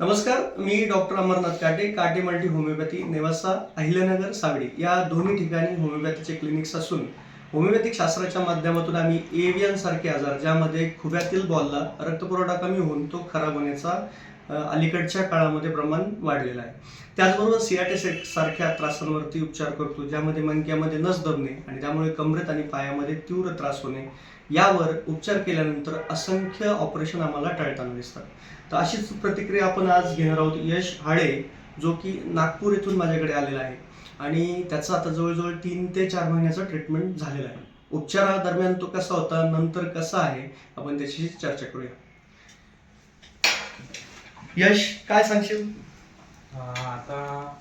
नमस्कार मी doctor Amarnath Kate Kate multi homeopathy Nevasa Ahilyanagar Sagadi. या दोन्ही ठिकाणी होमिओपॅथीचे क्लिनिक्स असून होमिओपॅथिक शास्त्राच्या माध्यमातून आम्ही एव्हियन सारखे आजार ज्यामध्ये खुब्यातील बॉलला रक्तपुरवठा कमी होऊन तो खराब होण्याचा अलीकडच्या काळामध्ये प्रमाण वाढलेलं आहे. त्याचबरोबर सियाटेस सारख्या त्रासांवरती उपचार करतो ज्यामध्ये मणक्यामध्ये नस दबणे आणि त्यामुळे कमरेत आणि पायामध्ये तीव्र त्रास होणे यावर उपचार केल्यानंतर असंख्य ऑपरेशन आम्हाला टाळताना दिसतात. तर अशीच प्रतिक्रिया आपण आज घेणार आहोत यश हाळे जो की नागपूर येथून माझ्याकडे आलेला आहे. आणि त्याचं आता जवळजवळ तीन ते चार महिन्याचं ट्रीटमेंट झालेलं आहे. उपचारादरम्यान तो कसा होता नंतर कसा आहे आपण त्याच्याशी चर्चा करूया. यश काय सांगशील? अं, आता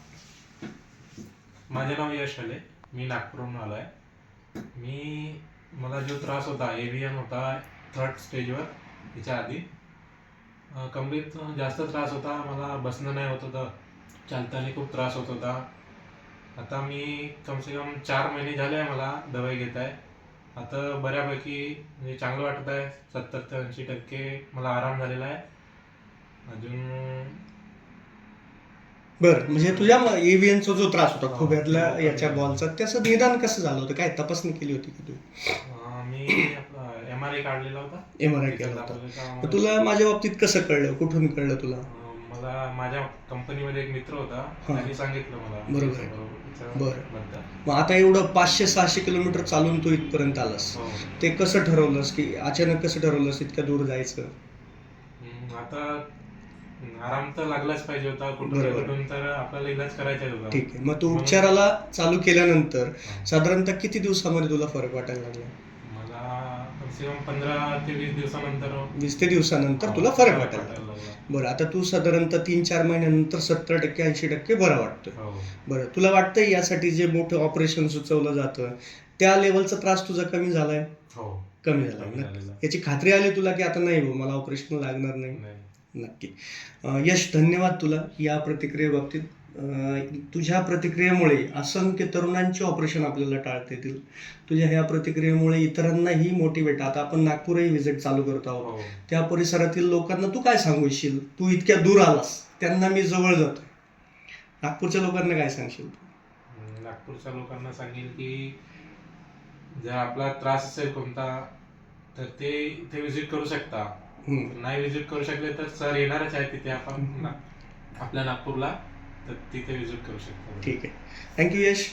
माझे नाव यश आले मी नागपूरहून आलो आहे मी मला जो त्रास होता एव्हीएन होता थर्ड स्टेजवर त्याच्या आधी अं, कमरेत जास्त त्रास होता मला बसणं नाही होत होतं चालताना खूप त्रास होत होता. आता मी कमसे कम चार महिने झाले आहे मला दवाई घेत आहे आता बऱ्यापैकी म्हणजे चांगलं वाटत आहे सत्तर ते ऐंशी टक्के मला आराम झालेला आहे. अजून बरं म्हणजे तुझ्या एव्हियनचा जो त्रास होता खोब्यातल्या याच्या बॉलचा त्याचं निदान कसं झालं होतं? काय तपासणी केली होती की तू मी एम आर आय काढलेला होता. एम आर आय तिथं केला होता. दाखवलं का तर तुला माझ्या बाबतीत कसं कळलं? कुठून कळलं तुला? मला माझ्या कंपनीमध्ये एक मित्र होता. हा. त्यांनी सांगितलं मला. बरोबर आहे. त्याच्याबरोबर- बरं. मग आता एवढं पाचशे सहाशे किलोमीटर चालून तू इथपर्यंत आलास. हो. ते कसं ठरवलंस की अचानक कसं ठरवलंस इतक्या दूर जायचं? आता आराम तर लागलाच पाहिजे होता कुठून बरोबर. कुठून तर आपल्याला इलाज करायचाच होता ठीक आहे. मग तू उपचाराला चालू केल्यानंतर. साधारणतः किती दिवसामध्ये तुला फरक वाटायला लागला? मला कम पंधरा ते वीस दिवसानंतर वीस ते दिवसानंतर तुला फरक वाटायला लागला. लागला. बरं आता तू साधारणतः तीन चार महिन्यानंतर सत्तर टक्के ऐंशी टक्के बरा वाटतोय. हो. बरं तुला वाटतंय यासाठी जे मोठं ऑपरेशन सुचवलं जातं त्या लेवलचा त्रास तुझा कमी झालाय? हो. कमी झालाय. कमी ना झालेला. याची खात्री आली तुला की आता नाही भाऊ मला ऑपरेशन लागणार नाही? नाही. नक्की. यश धन्यवाद तुला या प्रतिक्रियेबाबतीत तुझ्या प्रतिक्रियेमुळे असंख्य तरुणांचे ऑपरेशन आपल्याला टाळता येतील. तुझ्या ह्या प्रतिक्रियेमुळे इतरांनाही मोटिवेट आता आपण नागपूरही व्हिजिट चालू करत आहोत. हो. त्या परिसरातील लोकांना तू काय सांगू इच्छील तू इतक्या दूर आलास त्यांना मी जवळ जातोय. नागपूरच्या लोकांना काय सांगशील तू? नागपूरच्या लोकांना सांगेल की जर आपला त्रास असेल कोणता तर ते इथे विजिट करू शकता. नाही विजिट करू शकले तर सर येणारच आहे तिथे आपण. ना- आपल्या नागपूरला तर तिथे विजिट करू शकता. ठीक आहे. Thank you Yash.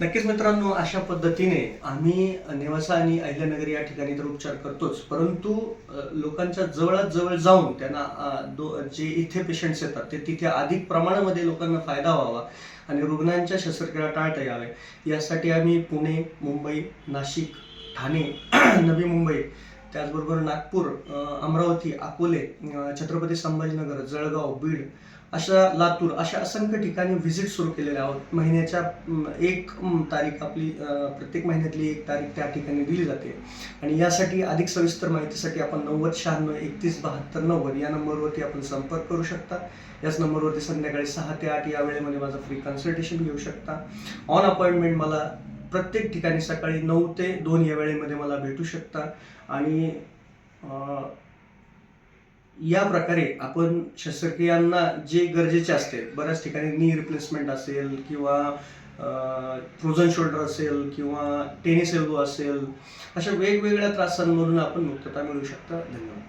नक्कीच मित्रांनो अशा पद्धतीने आम्ही नेवासा आणि अहिल्यानगर या ठिकाणी तर उपचार करतोच. परंतु लोकांच्या जवळात जवळ जाऊन त्यांना जे इथे पेशंट्स येतात ते तिथे अधिक प्रमाणामध्ये लोकांना फायदा व्हावा आणि रुग्णांच्या शस्त्रक्रिया टाळता यावे. यासाठी आम्ही पुणे मुंबई नाशिक ठाणे नवी मुंबई त्याचबरोबर नागपूर अमरावती अकोले छत्रपती संभाजीनगर जळगाव बीड अशा लातूर अशा असंख्य ठिकाणी व्हिजिट सुरू केलेल्या आहोत. महिन्याच्या एक तारीख आपली प्रत्येक महिन्यातली एक तारीख त्या ठिकाणी दिली जाते. आणि यासाठी अधिक सविस्तर माहितीसाठी आपण नव्वद शहाण्णव एकतीस बहात्तर नव्वद या नंबरवरती आपण संपर्क करू शकता. याच नंबरवरती संध्याकाळी सहा ते आठ या वेळेमध्ये माझं फ्री कन्सल्टेशन घेऊ शकता. ऑन अपॉइंटमेंट मला प्रत्येक ठिकाणी सकाळी नऊ ते दोन या वेळेमध्ये मला भेटू शकता. आणि या प्रकारे आपण शस्त्रक्रियांना जे गरजेचे असते बऱ्याच ठिकाणी नी रिप्लेसमेंट असेल किंवा फ्रोझन शोल्डर असेल किंवा टेनिस एल्बो असेल अशा वेगवेगळ्या त्रासांमधून आपण मुक्तता मिळू शकता. धन्यवाद.